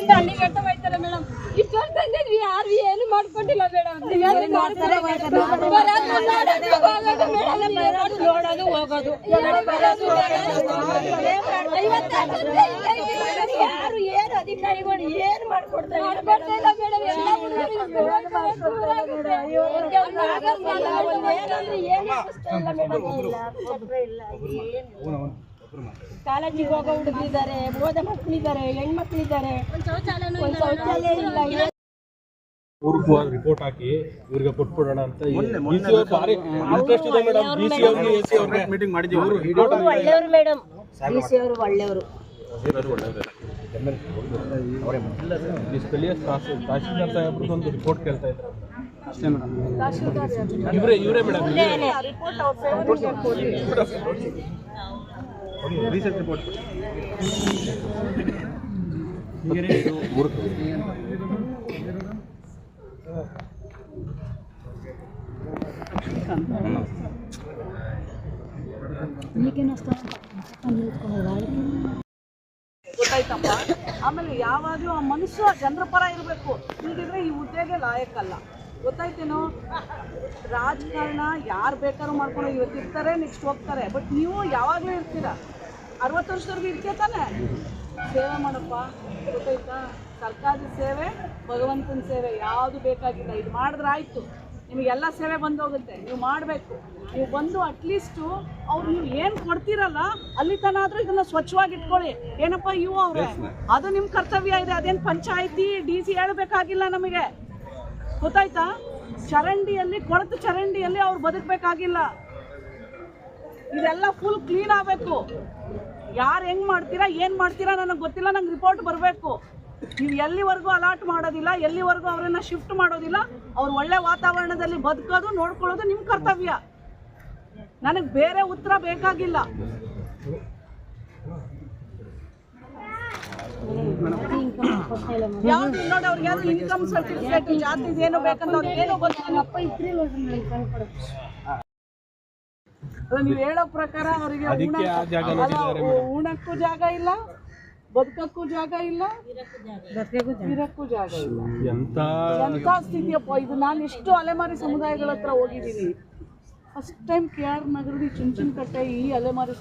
ಅಲ್ಲಿಂದ ಅಲ್ಲಿಗೆ ಎತ್ತ ಹೋಯ್ತಾರೆ ಮೇಡಮ್ ಇಷ್ಟು ವರ್ಷ ಇದ್ದಿದ್ವಿ ಯಾರು ಏನು ಮಾಡ್ಕೊಂಡಿಲ್ಲ ಮೇಡಮ್ ನೋಡೋದು ಹೋಗೋದು ಯಾರು ಏನು ಅಧಿಕಾರಿಗಳು ಏನು ಮಾಡ್ಕೊಡ್ತಾರೆ ಕಾಲೇಜಿಗೆ ಹೋಗೋ ಹುಡುಗಿದ್ದಾರೆ ಓದ ಮಕ್ಕಳಿದ್ದಾರೆ ಹೆಣ್ಮಕ್ಳಿದ್ದಾರೆ. ಒಂದು ಶೌಚಾಲಯ ಇಲ್ಲ ರಿಪೋರ್ಟ್ ಹಾಕಿ ಇವ್ರಿಗೆ ಕೊಟ್ಬಿಡೋಣ ಅಂತ ಡಿಸಿ ಅವ್ರು ಭಾರಿ ಇಂಟ್ರೆಸ್ಟ್ ಇದೆ ಮೇಡಮ್ ಡಿಸಿ ಅವ್ರಿಗೆ ಎ ಸಿ ಅವ್ರಿಗೆ ಮೀಟಿಂಗ್ ಮಾಡಿದ್ದೀವಿ. ಅವರು ರಿಪೋರ್ಟ್ ಒಳ್ಳೆಯವರು. ಮೇಡಮ್ ಡಿ ಸಿ ಅವರು ಒಳ್ಳೆಯವರು ಸ್ಥಳೀಯ ತಹಶೀಲ್ದಾರ್ ಸಾಹೇಬ್ರದ್ದು ಒಂದು ರಿಪೋರ್ಟ್ ಕೇಳ್ತಾ ಇದ್ದಾರೆ ಅಷ್ಟೇ ಮೇಡಮ್ ಇವರೇ ಇವರೇ ಮೇಡಮ್ ರಿಪೋರ್ಟ್ ಗೊತ್ತಾಯ್ತಪ್ಪ ಆಮೇಲೆ ಯಾವಾಗಲೂ ಆ ಮನುಷ್ಯ ಜನರ ಪರ ಇರಬೇಕು. ಇಲ್ದಿದ್ರೆ ಈ ಹುದ್ದೆಗೆ ಲಾಯಕ್ಕಲ್ಲ ಗೊತ್ತಾಯ್ತೇನೋ? ರಾಜಕಾರಣ ಯಾರು ಬೇಕಾದ್ರೂ ಮಾಡ್ಕೊಂಡು ಇವತ್ತು ಇರ್ತಾರೆ ನೆಕ್ಸ್ಟ್ ಹೋಗ್ತಾರೆ. ಬಟ್ ನೀವು ಯಾವಾಗಲೂ ಇರ್ತೀರ? ಅರವತ್ತು ವರ್ಷದವರೆಗೂ ಇರ್ತೀಯ ತಾನೆ? ಸೇವೆ ಮಾಡಪ್ಪ ಗೊತ್ತಾಯ್ತಾ? ಸರ್ಕಾರಿ ಸೇವೆ ಭಗವಂತನ ಸೇವೆ ಯಾವುದು ಬೇಕಾಗಿಲ್ಲ. ಇದು ಮಾಡಿದ್ರೆ ಆಯಿತು. ನಿಮಗೆಲ್ಲ ಸೇವೆ ಬಂದು ಹೋಗುತ್ತೆ ನೀವು ಮಾಡಬೇಕು. ನೀವು ಬಂದು ಅಟ್ಲೀಸ್ಟು ಅವ್ರು ನೀವು ಏನು ಕೊಡ್ತೀರಲ್ಲ ಅಲ್ಲಿ ತನ ಆದರೂ ಇದನ್ನ ಸ್ವಚ್ಛವಾಗಿ ಇಟ್ಕೊಳ್ಳಿ. ಏನಪ್ಪ ಇವು ಅವರೇ? ಅದು ನಿಮ್ಮ ಕರ್ತವ್ಯ ಇದೆ. ಅದೇನು ಪಂಚಾಯಿತಿ ಡಿ ಸಿ ಹೇಳಬೇಕಾಗಿಲ್ಲ ನಮಗೆ. ಗೊತ್ತಾಯ್ತಾ? ಚರಂಡಿಯಲ್ಲಿ ಕೊಳತು ಚರಂಡಿಯಲ್ಲಿ ಅವ್ರು ಬದುಕಬೇಕಾಗಿಲ್ಲ. ಇದೆಲ್ಲ ಫುಲ್ ಕ್ಲೀನ್ ಆಗಬೇಕು. ಯಾರು ಹೆಂಗ್ ಮಾಡ್ತೀರಾ, ಏನು ಮಾಡ್ತೀರಾ ನನಗೆ ಗೊತ್ತಿಲ್ಲ, ನಂಗೆ ರಿಪೋರ್ಟ್ ಬರಬೇಕು. ನೀವು ಎಲ್ಲಿವರೆಗೂ ಅಲಾಟ್ ಮಾಡೋದಿಲ್ಲ, ಎಲ್ಲಿವರೆಗೂ ಅವರನ್ನ ಶಿಫ್ಟ್ ಮಾಡೋದಿಲ್ಲ, ಅವ್ರು ಒಳ್ಳೆ ವಾತಾವರಣದಲ್ಲಿ ಬದುಕೋದು, ನೋಡ್ಕೊಳ್ಳೋದು ನಿಮ್ಮ ಕರ್ತವ್ಯ. ನನಗೆ ಬೇರೆ ಉತ್ತರ ಬೇಕಾಗಿಲ್ಲ. ಯಾವ್ದು ನೋಡಿ ಅವ್ರಿಗೆ ಯಾವ್ದು ಇನ್ಕಮ್ ಸರ್ಟಿಫಿಕೇಟ್ ಜಾತಿ ಏನು ಬೇಕಂತ ಅವ್ರಿಗೆ ಏನೋ ಗೊತ್ತಿಲ್ಲ. ಅಲ್ಲ, ನೀವು ಹೇಳೋ ಪ್ರಕಾರ ಅವರಿಗೆ ಉಣಕ್ಕೂ ಜಾಗ ಇಲ್ಲ ಬದುಕಕ್ಕೂ ಜಾಗ ಇಲ್ಲ ಇರಕ್ಕೂ ಜಾಗ ಇಲ್ಲ. ಎಂತ ಸ್ಥಿತಿಯಪ್ಪ ಇದು ನಾನು ಎಷ್ಟು ಅಲೆಮಾರಿ ಸಮುದಾಯಗಳ ಹತ್ರ ಹೋಗಿದ್ದೀನಿ. ಫಸ್ಟ್ ಟೈಮ್ ಕೆ ಆರ್ ನಗರದ ಚುಂಚನ್ ಕಟ್ಟೆ ಈ ಅಲೆಮಾರಿ